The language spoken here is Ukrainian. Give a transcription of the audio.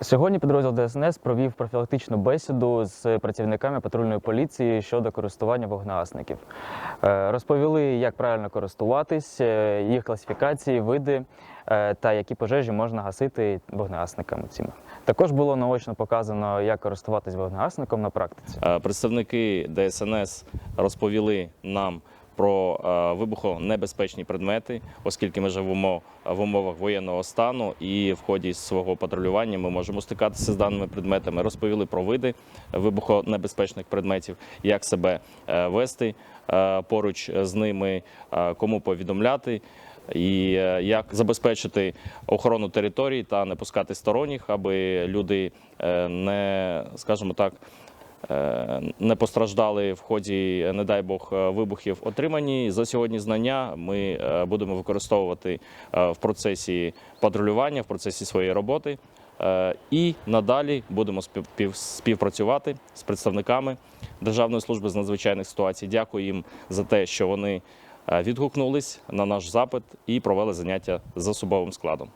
Сьогодні підрозділ ДСНС провів профілактичну бесіду з працівниками патрульної поліції щодо користування вогнегасників. Е, Розповіли, як правильно користуватись, е, їх класифікації, види е, та які пожежі можна гасити вогнегасниками цими. Також було наочно показано, як користуватись вогнегасником на практиці. Представники ДСНС розповіли нам про е, вибухонебезпечні предмети, оскільки ми живемо в умовах воєнного стану, і в ході свого патрулювання ми можемо стикатися з даними предметами. Розповіли про види вибухонебезпечних предметів, як себе е, вести е, поруч з ними, кому повідомляти. І як забезпечити охорону територій та не пускати сторонніх, аби люди не, скажімо так, не постраждали в ході, не дай Бог, е, вибухів. Отримані за сьогодні знання ми е, будемо використовувати е, в процесі патрулювання, в процесі своєї роботи. Е, І надалі будемо спів- співпрацювати з представниками Державної служби з надзвичайних ситуацій. Дякую їм за те, що вони е, відгукнулись на наш запит і провели заняття з особовим складом.